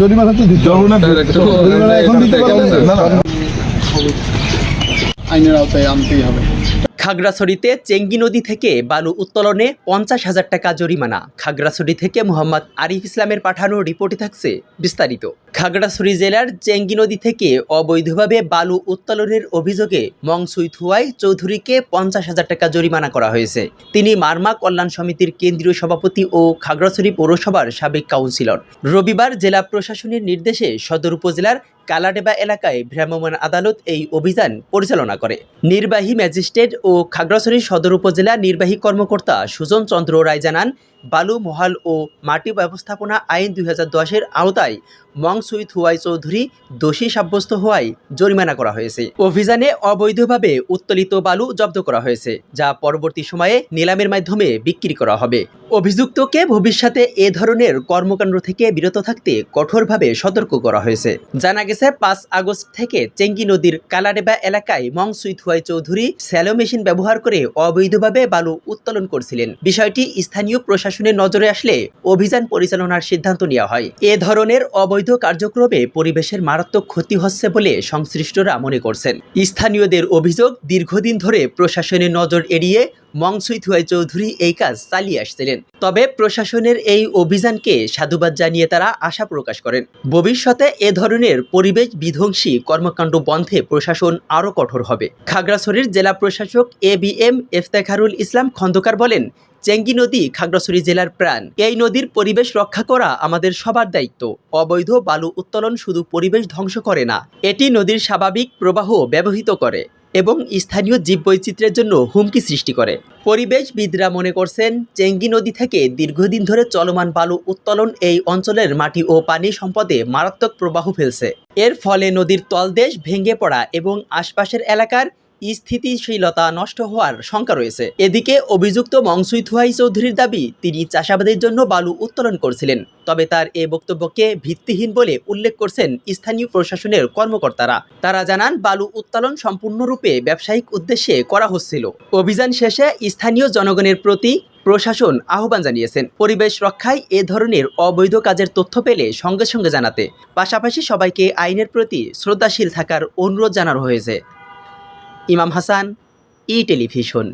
জরিমানা তো দিতে। জরিমানা এখন দিতে না। আইনের আওতায় আনতেই হবে। খাগড়াছড়িতে চেঙ্গি নদী থেকে বালু উত্তোলনে পঞ্চাশ হাজার টাকা জরিমানা। খাগড়াছড়ি থেকে মোহাম্মদ আরিফ ইসলামের পাঠানো রিপোর্টে থাকছে বিস্তারিত। খাগড়াছড়ি জেলার চেঙ্গি নদী থেকে অবৈধভাবে বালু উত্তোলনের অভিযোগে মংসুই থুয়াই চৌধুরীকে পঞ্চাশ হাজার টাকা জরিমানা করা হয়েছে। তিনি মারমা কল্যাণ সমিতির কেন্দ্রীয় সভাপতি ও খাগড়াছড়ি পৌরসভার সাবেক কাউন্সিলর। রবিবার জেলা প্রশাসনের নির্দেশে সদর উপজেলার কালাডেবা এলাকায় ভ্রাম্যমাণ আদালত এই অভিযান পরিচালনা করে। নির্বাহী ম্যাজিস্ট্রেট ও খাগড়াছড়ি সদর উপজেলা নির্বাহী কর্মকর্তা সুজন চন্দ্র রায় জানান বালু, মহাল ও মাটি ব্যবস্থাপনা আইন দুই হাজার দশের আওতায় মংসুই থুয়াই চৌধুরী দোষী সাব্যস্ত হওয়ায় জরিমানা করা হয়েছে। অভিযানে অবৈধভাবে উত্তোলিত বালু জব্দ করা হয়েছে, যা পরবর্তী সময়ে নিলামের মাধ্যমে বিক্রি করা হবে। অভিযুক্তকে ভবিষ্যতে এ ধরনের কর্মকাণ্ড থেকে বিরত থাকতে কঠোরভাবে সতর্ক করা হয়েছে। জানা গেছে, পাঁচ আগস্ট থেকে চেঙ্গি নদীর কালাডেবা এলাকায় মংসুই থুয়াই চৌধুরী স্যালো মেশিন ব্যবহার করে অবৈধভাবে বালু উত্তোলন করছিলেন। বিষয়টি স্থানীয় প্রশাসনের নজরে আসলে অভিযান পরিচালনার সিদ্ধান্ত নেওয়া হয়। এ ধরনের অবৈধ কার্যক্রমে পরিবেশের মারাত্মক ক্ষতি হচ্ছে বলে সংশ্লিষ্টরা মনে করছেন। স্থানীয়দের অভিযোগ, দীর্ঘদিন ধরে প্রশাসনের নজর এড়িয়ে মংসুই থুয়াই চৌধুরী এই কাজ চালিয়ে আসছিলেন। তবে প্রশাসনের এই অভিযানকে সাধুবাদ জানিয়ে তারা আশা প্রকাশ করেন। ভবিষ্যতে এ ধরনের পরিবেশ বিধ্বংসী কর্মকাণ্ড বন্ধে প্রশাসন আরও কঠোর হবে। খাগড়াছড়ির জেলা প্রশাসক A B M Eftekharul Islam Khandaker বলেন, চেঙ্গি নদী খাগড়াছড়ি জেলার প্রাণ। এই নদীর পরিবেশ রক্ষা করা আমাদের সবার দায়িত্ব। অবৈধ বালু উত্তোলন শুধু পরিবেশ ধ্বংস করে না, এটি নদীর স্বাভাবিক প্রবাহ ব্যবহৃত করে। এবং স্থানীয় জীববৈচিত্র্যের জন্য হুমকি সৃষ্টি করে। পরিবেশবিদরা মনে করছেন, চেঙ্গি নদী থেকে দীর্ঘদিন ধরে চলমান বালু উত্তোলন এই অঞ্চলের মাটি ও পানি সম্পদে মারাত্মক প্রবাহ ফেলছে। এর ফলে নদীর তলদেশ ভেঙে পড়া এবং আশপাশের এলাকার স্থিতিশীলতা নষ্ট হওয়ার শঙ্কা রয়েছে। এদিকে অভিযুক্ত মংসুই থুয়াই চৌধুরীর দাবি, তিনি চাষাবাদের জন্য বালু উত্তোলন করছিলেন। তবে তার এ বক্তব্যকে ভিত্তিহীন বলে উল্লেখ করছেন স্থানীয় প্রশাসনের কর্মকর্তারা। তারা জানান, বালু উত্তোলন সম্পূর্ণরূপে ব্যবসায়িক উদ্দেশ্যে করা হচ্ছিল। অভিযান শেষে স্থানীয় জনগণের প্রতি প্রশাসন আহ্বান জানিয়েছেন। পরিবেশ রক্ষায় এ ধরনের অবৈধ কাজের তথ্য পেলে সঙ্গে সঙ্গে জানাতে। পাশাপাশি সবাইকে আইনের প্রতি শ্রদ্ধাশীল থাকার অনুরোধ জানানো হয়েছে। ইমাম হাসান ই টেলিভিশন।